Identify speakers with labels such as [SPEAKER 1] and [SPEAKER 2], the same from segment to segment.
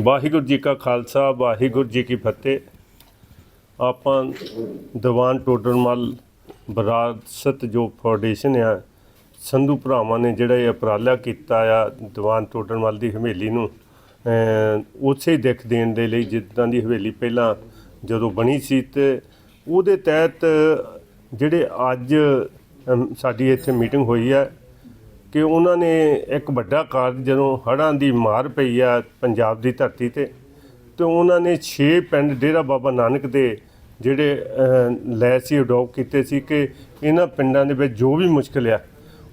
[SPEAKER 1] ਵਾਹਿਗੁਰੂ ਜੀ ਕਾ ਖਾਲਸਾ, ਵਾਹਿਗੁਰੂ ਜੀ ਕੀ ਫਤਿਹ। ਆਪਾਂ ਦੀਵਾਨ ਟੋਡਰਮਲ ਵਿਰਾਸਤ ਜੋ ਫਾਊਂਡੇਸ਼ਨ ਆ, ਸੰਧੂ ਭਰਾਵਾਂ ਨੇ ਜਿਹੜਾ ਇਹ ਉਪਰਾਲਾ ਕੀਤਾ ਆ ਦੀਵਾਨ ਟੋਡਰਮਲ ਦੀ ਹਵੇਲੀ ਨੂੰ ਅਮ ਉਸੇ ਹੀ ਦਿੱਖ ਦੇਣ ਦੇ ਲਈ ਜਿੱਦਾਂ ਦੀ ਹਵੇਲੀ ਪਹਿਲਾਂ ਜਦੋਂ ਬਣੀ ਸੀ ਤੇ ਉਹਦੇ ਤਹਿਤ ਜਿਹੜੇ ਅੱਜ ਸਾਡੀ ਇੱਥੇ ਮੀਟਿੰਗ ਹੋਈ ਹੈ ਕਿ ਉਹਨਾਂ ਨੇ ਇੱਕ ਵੱਡਾ ਕਾਰਜ ਜਦੋਂ ਹੜ੍ਹਾਂ ਦੀ ਮਾਰ ਪਈ ਆ ਪੰਜਾਬ ਦੀ ਧਰਤੀ ਤੇ ਤੇ ਉਹਨਾਂ ਨੇ 6 ਪਿੰਡ ਡੇਰਾ ਬਾਬਾ ਨਾਨਕ ਦੇ ਜਿਹੜੇ ਅਹ, ਲੈ ਸੀ ਅਡਾਪਟ ਕੀਤੇ ਸੀ ਕਿ ਇਹਨਾਂ ਪਿੰਡਾਂ ਦੇ ਵਿੱਚ ਜੋ ਵੀ ਮੁਸ਼ਕਲ ਆ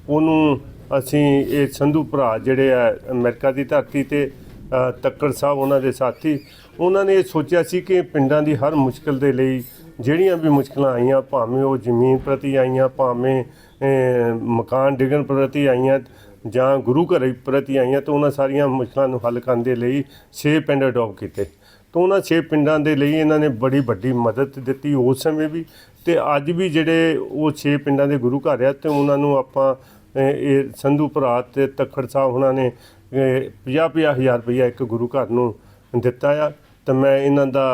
[SPEAKER 1] ਉਹਨੂੰ ਅਸੀਂ ਇਹ ਸੰਧੂ ਭਰਾ ਜਿਹੜੇ ਆ ਅਮਰੀਕਾ ਦੀ ਧਰਤੀ ਤੇ ਤੱਕੜ ਸਾਹਿਬ ਉਹਨਾਂ ਦੇ ਸਾਥੀ ਉਹਨਾਂ ਨੇ ਇਹ ਸੋਚਿਆ ਸੀ ਕਿ ਪਿੰਡਾਂ ਦੀ ਹਰ ਮੁਸ਼ਕਲ ਦੇ ਲਈ ਜਿਹੜੀਆਂ ਵੀ ਮੁਸ਼ਕਲਾਂ ਆਈਆਂ ਭਾਵੇਂ ਉਹ ਜ਼ਮੀਨ ਪ੍ਰਤੀ ਆਈਆਂ ਭਾਵੇਂ ਮਕਾਨ ਡਿੱਗਣ ਪ੍ਰਤੀ ਆਈਆਂ ਜਾਂ ਗੁਰੂ ਘਰ ਪ੍ਰਤੀ ਆਈਆਂ ਤਾਂ ਉਹਨਾਂ ਸਾਰੀਆਂ ਮੁਸ਼ਕਲਾਂ ਨੂੰ ਹੱਲ ਕਰਨ ਦੇ ਲਈ ਛੇ ਪਿੰਡ ਅਡਾਪਟ ਕੀਤੇ। ਤਾਂ ਉਹਨਾਂ ਛੇ ਪਿੰਡਾਂ ਦੇ ਲਈ ਇਹਨਾਂ ਨੇ ਬੜੀ ਵੱਡੀ ਮਦਦ ਦਿੱਤੀ ਉਸ ਸਮੇਂ ਵੀ ਤੇ ਅੱਜ ਵੀ ਜਿਹੜੇ ਉਹ ਛੇ ਪਿੰਡਾਂ ਦੇ ਗੁਰੂ ਘਰ ਆ ਤੇ ਉਹਨਾਂ ਨੂੰ ਆਪਾਂ ਇਹ ਸੰਧੂ ਭਰਾ ਤੇ ਤਖੜ ਸਾਹਿਬ ਉਹਨਾਂ ਨੇ 50 ਹਜ਼ਾਰ ਰੁਪਈਆ ਇੱਕ ਗੁਰੂ ਘਰ ਨੂੰ ਦਿੱਤਾ ਆ। ਤਾਂ ਮੈਂ ਇਹਨਾਂ ਦਾ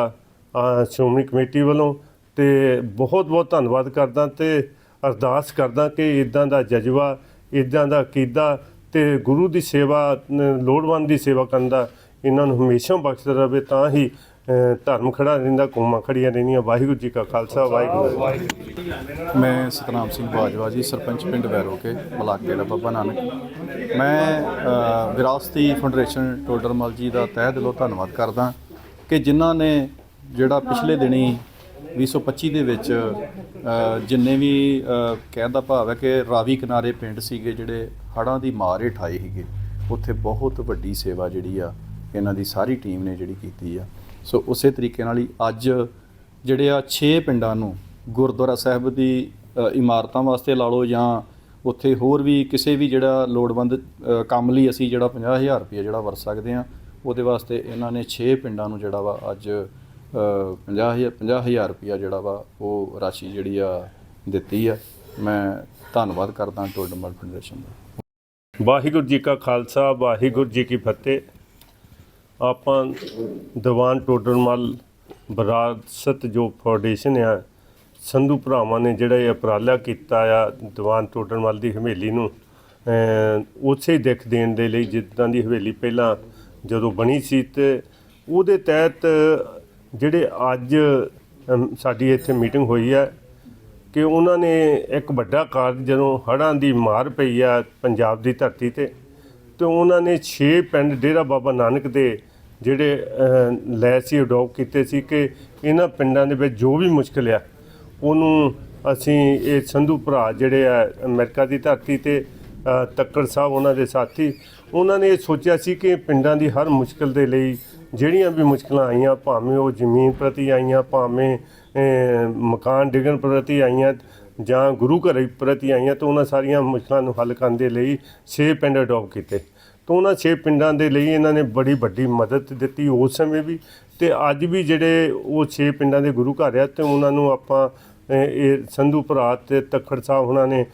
[SPEAKER 1] ਸ਼੍ਰੋਮਣੀ ਕਮੇਟੀ ਵੱਲੋਂ ਤੇ ਬਹੁਤ ਬਹੁਤ ਧੰਨਵਾਦ ਕਰਦਾ ਤੇ ਅਰਦਾਸ ਕਰਦਾ ਕਿ ਇਦਾਂ ਦਾ ਜਜ਼ਬਾ ਇਦਾਂ ਦਾ ਕੀਦਾ ਤੇ ਗੁਰੂ ਦੀ ਸੇਵਾ ਲੋੜਵੰਦ ਦੀ ਸੇਵਾ ਕਰਨ ਦਾ ਇਹਨਾਂ ਨੂੰ ਹਮੇਸ਼ਾ ਬਖਸ਼ਦਾ ਰਹੇ ਤਾਂ ਹੀ ਧਰਮ ਖੜਾ ਰਹਿੰਦਾ, ਕੌਮਾਂ ਖੜੀਆਂ ਰਹਿੰਦੀਆਂ ਵਾਹਿਗੁਰੂ ਜੀ ਕਾ ਖਾਲਸਾ, ਵਾਹਿਗੁਰੂ ਜੀ ਕੀ ਫਤਿਹ।
[SPEAKER 2] ਮੈਂ ਸਤਨਾਮ ਸਿੰਘ ਬਾਜਵਾ ਜੀ, ਸਰਪੰਚ ਪਿੰਡ ਵੈਰੋਕੇ ਬਲਾਕ ਡੇਰਾ ਬਾਬਾ ਨਾਨਕ ਮੈਂ ਵਿਰਾਸਤੀ ਫਾਊਂਡੇਸ਼ਨ ਟੋਡਰਮਲ ਜੀ ਦਾ ਤਹਿ ਦਿਲੋਂ ਧੰਨਵਾਦ ਕਰਦਾ ਕਿ ਜਿਨ੍ਹਾਂ ਨੇ ਜਿਹੜਾ ਪਿਛਲੇ ਦਿਨੀ 2025 ਦੇ ਵਿੱਚ ਜਿੰਨੇ ਵੀ ਕਹਿਣ ਦਾ ਭਾਵ ਹੈ ਕਿ ਰਾਵੀ ਕਿਨਾਰੇ ਪਿੰਡ ਸੀਗੇ ਜਿਹੜੇ ਹੜ੍ਹਾਂ ਦੀ ਮਾਰ ਹੇਠ ਆਏ ਸੀਗੇ, ਉੱਥੇ ਬਹੁਤ ਵੱਡੀ ਸੇਵਾ ਜਿਹੜੀ ਆ, ਇਹਨਾਂ ਦੀ ਸਾਰੀ ਟੀਮ ਨੇ ਜਿਹੜੀ ਕੀਤੀ ਆ। ਸੋ ਉਸੇ ਤਰੀਕੇ ਨਾਲ ਹੀ ਅੱਜ ਜਿਹੜੇ ਆ 6 ਪਿੰਡਾਂ ਨੂੰ, ਗੁਰਦੁਆਰਾ ਸਾਹਿਬ ਦੀ ਇਮਾਰਤਾਂ ਵਾਸਤੇ ਲਾ ਲਓ ਜਾਂ ਉੱਥੇ ਹੋਰ ਵੀ ਕਿਸੇ ਵੀ ਜਿਹੜਾ ਲੋੜਵੰਦ ਕੰਮ ਲਈ ਅਸੀਂ ਜਿਹੜਾ 50000 ਰੁਪਏ ਜਿਹੜਾ ਵਰਤ ਸਕਦੇ ਆ, ਉਹਦੇ ਵਾਸਤੇ ਇਹਨਾਂ ਨੇ 6 ਪਿੰਡਾਂ ਨੂੰ ਜਿਹੜਾ ਵਾ ਅੱਜ 50000 50000 ਰੁਪਇਆ ਜਿਹੜਾ ਵਾ ਉਹ ਰਾਸ਼ੀ ਜਿਹੜੀ ਆ ਦਿੱਤੀ ਆ। ਮੈਂ ਧੰਨਵਾਦ ਕਰਦਾ ਟੋਡਮਲ ਫਾਊਂਡੇਸ਼ਨ ਦਾ।
[SPEAKER 1] ਵਾਹਿਗੁਰੂ ਜੀ ਕਾ ਖਾਲਸਾ ਵਾਹਿਗੁਰੂ ਜੀ ਕੀ ਫਤਿਹ। ਆਪਾਂ ਦੀਵਾਨ ਟੋਡਰਮਲ ਵਿਰਾਸਤ ਜੋ ਫਾਊਂਡੇਸ਼ਨ ਆ ਸੰਧੂ ਭਰਾਵਾਂ ਨੇ ਜਿਹੜਾ ਇਹ ਉਪਰਾਲਾ ਕੀਤਾ ਆ ਦੀਵਾਨ ਟੋਡਰਮਲ ਦੀ ਹਵੇਲੀ ਨੂੰ ਅਮ, ਉਸੇ ਹੀ ਦਿੱਖ ਦੇਣ ਦੇ ਲਈ ਜਿੱਦਾਂ ਦੀ ਹਵੇਲੀ ਪਹਿਲਾਂ ਜਦੋਂ ਬਣੀ ਸੀ ਤੇ ਉਹਦੇ ਤਹਿਤ ਜਿਹੜੇ ਅੱਜ ਸਾਡੀ ਇੱਥੇ ਮੀਟਿੰਗ ਹੋਈ ਹੈ ਕਿ ਉਹਨਾਂ ਨੇ ਇੱਕ ਵੱਡਾ ਕਾਰਜ ਜਦੋਂ ਹੜ੍ਹਾਂ ਦੀ ਮਾਰ ਪਈ ਆ ਪੰਜਾਬ ਦੀ ਧਰਤੀ ਤੇ ਤੇ ਉਹਨਾਂ ਨੇ 6 ਪਿੰਡ ਡੇਰਾ ਬਾਬਾ ਨਾਨਕ ਦੇ ਜਿਹੜੇ ਅਹ, ਲੈ ਸੀ ਅਡਾਪਟ ਕੀਤੇ ਸੀ ਕਿ ਇਹਨਾਂ ਪਿੰਡਾਂ ਦੇ ਵਿੱਚ ਜੋ ਵੀ ਮੁਸ਼ਕਲ ਆ ਉਹਨੂੰ ਅਸੀਂ ਇਹ ਸੰਧੂ ਭਰਾ ਜਿਹੜੇ ਆ ਅਮਰੀਕਾ ਦੀ ਧਰਤੀ ਤੇ ਤੱਕੜ ਸਾਹਿਬ, ਉਹਨਾਂ ਦੇ ਸਾਥੀ, ਉਹਨਾਂ ਨੇ ਇਹ ਸੋਚਿਆ ਸੀ ਕਿ ਪਿੰਡਾਂ ਦੀ ਹਰ ਮੁਸ਼ਕਲ ਦੇ ਲਈ ਜਿਹੜੀਆਂ ਵੀ ਮੁਸ਼ਕਲਾਂ ਆਈਆਂ, ਭਾਵੇਂ ਉਹ ਜ਼ਮੀਨ ਪ੍ਰਤੀ ਆਈਆਂ, ਭਾਵੇਂ ਮਕਾਨ ਡਿੱਗਣ ਪ੍ਰਤੀ ਆਈਆਂ ਜਾਂ ਗੁਰੂ ਘਰ ਪ੍ਰਤੀ ਆਈਆਂ, ਤਾਂ ਉਹਨਾਂ ਸਾਰੀਆਂ ਮੁਸ਼ਕਲਾਂ ਨੂੰ ਹੱਲ ਕਰਨ ਦੇ ਲਈ ਛੇ ਪਿੰਡ ਅਡਾਪਟ ਕੀਤੇ। ਤਾਂ ਉਹਨਾਂ ਛੇ ਪਿੰਡਾਂ ਦੇ ਲਈ ਇਹਨਾਂ ਨੇ ਬੜੀ ਵੱਡੀ ਮਦਦ ਦਿੱਤੀ ਉਸ ਸਮੇਂ ਵੀ, ਤੇ ਅੱਜ ਵੀ ਜਿਹੜੇ ਉਹ ਛੇ ਪਿੰਡਾਂ ਦੇ ਗੁਰੂ ਘਰ ਆ, ਤੇ ਉਹਨਾਂ ਨੂੰ ਆਪਾਂ ਇਹ ਸੰਧੂ ਭਰਾ ਤੇ ਤਖੜ ਸਾਹਿਬ ਉਹਨਾਂ ਨੇ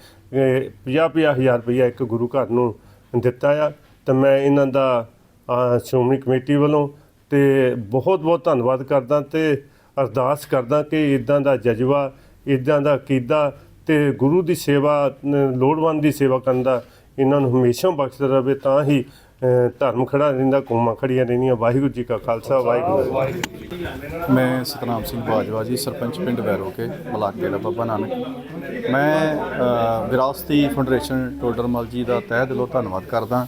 [SPEAKER 1] 50 ਹਜ਼ਾਰ ਰੁਪਈਆ ਇੱਕ ਗੁਰੂ ਘਰ ਨੂੰ ਦਿੱਤਾ ਆ। ਤੇ ਮੈਂ ਇਹਨਾਂ ਦਾ ਸ਼੍ਰੋਮਣੀ ਕਮੇਟੀ ਵੱਲੋਂ ਤੇ ਬਹੁਤ ਬਹੁਤ ਧੰਨਵਾਦ ਕਰਦਾ ਤੇ ਅਰਦਾਸ ਕਰਦਾ ਕਿ ਇਦਾਂ ਦਾ ਜਜ਼ਬਾ, ਇਦਾਂ ਦਾ ਕੀਦਾ ਤੇ ਗੁਰੂ ਦੀ ਸੇਵਾ ਲੋੜਵੰਦ ਦੀ ਸੇਵਾ ਕਰਨ ਦਾ ਇਹਨਾਂ ਨੂੰ ਹਮੇਸ਼ਾ ਬਖਸ਼ਦਾ ਰਹੇ ਤਾਂ ਹੀ ਧਰਮ ਖੜਾ ਰਹਿੰਦਾ, ਕੌਮਾਂ ਖੜੀਆਂ ਰਹਿੰਦੀਆਂ ਵਾਹਿਗੁਰੂ ਜੀ ਕਾ ਖਾਲਸਾ, ਵਾਹਿਗੁਰੂ ਜੀ ਕੀ ਫਤਿਹ।
[SPEAKER 2] ਮੈਂ ਸਤਨਾਮ ਸਿੰਘ ਬਾਜਵਾ ਜੀ, ਸਰਪੰਚ ਪਿੰਡ ਵੈਰੋਕੇ ਬਲਾਕ ਦਾ ਬਾਬਾ ਨਾਨਕ ਮੈਂ ਵਿਰਾਸਤੀ ਫਾਊਂਡੇਸ਼ਨ ਟੋਡਰਮਲ ਜੀ ਦਾ ਤਹਿ ਦਿਲੋਂ ਧੰਨਵਾਦ ਕਰਦਾ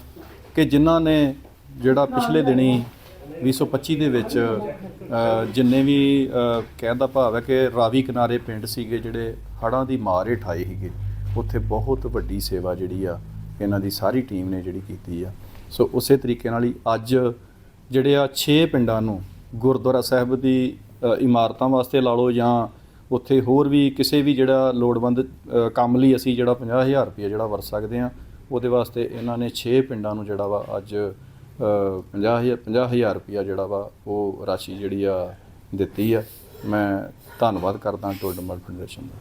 [SPEAKER 2] ਕਿ ਜਿਨ੍ਹਾਂ ਨੇ ਜਿਹੜਾ ਪਿਛਲੇ ਦਿਨੀ 2025 ਦੇ ਵਿੱਚ ਜਿੰਨੇ ਵੀ ਕਹਿਣ ਦਾ ਭਾਵ ਹੈ ਕਿ ਰਾਵੀ ਕਿਨਾਰੇ ਪਿੰਡ ਸੀਗੇ, ਜਿਹੜੇ ਹੜ੍ਹਾਂ ਦੀ ਮਾਰ ਹੇਠ ਆਏ ਸੀਗੇ, ਉੱਥੇ ਬਹੁਤ ਵੱਡੀ ਸੇਵਾ ਜਿਹੜੀ ਆ ਇਹਨਾਂ ਦੀ ਸਾਰੀ ਟੀਮ ਨੇ ਜਿਹੜੀ ਕੀਤੀ ਆ। ਸੋ ਉਸੇ ਤਰੀਕੇ ਨਾਲ ਹੀ ਅੱਜ ਜਿਹੜੇ ਆ 6 ਪਿੰਡਾਂ ਨੂੰ ਗੁਰਦੁਆਰਾ ਸਾਹਿਬ ਦੀ ਇਮਾਰਤਾਂ ਵਾਸਤੇ ਲਾ ਲਓ ਜਾਂ ਉੱਥੇ ਹੋਰ ਵੀ ਕਿਸੇ ਵੀ ਜਿਹੜਾ ਲੋੜਵੰਦ ਕੰਮ ਲਈ ਅਸੀਂ ਜਿਹੜਾ 50000 ਰੁਪਏ ਜਿਹੜਾ ਵਰਤ ਸਕਦੇ ਆ ਉਹਦੇ ਵਾਸਤੇ ਇਹਨਾਂ ਨੇ 6 ਪਿੰਡਾਂ ਨੂੰ ਜਿਹੜਾ ਵਾ ਅੱਜ 50000 50000 ਰੁਪਇਆ ਜਿਹੜਾ ਵਾ ਉਹ ਰਾਸ਼ੀ ਜਿਹੜੀ ਆ ਦਿੱਤੀ ਆ। ਮੈਂ ਧੰਨਵਾਦ ਕਰਦਾ ਟੋਡਮਲ ਫਾਊਂਡੇਸ਼ਨ ਦਾ।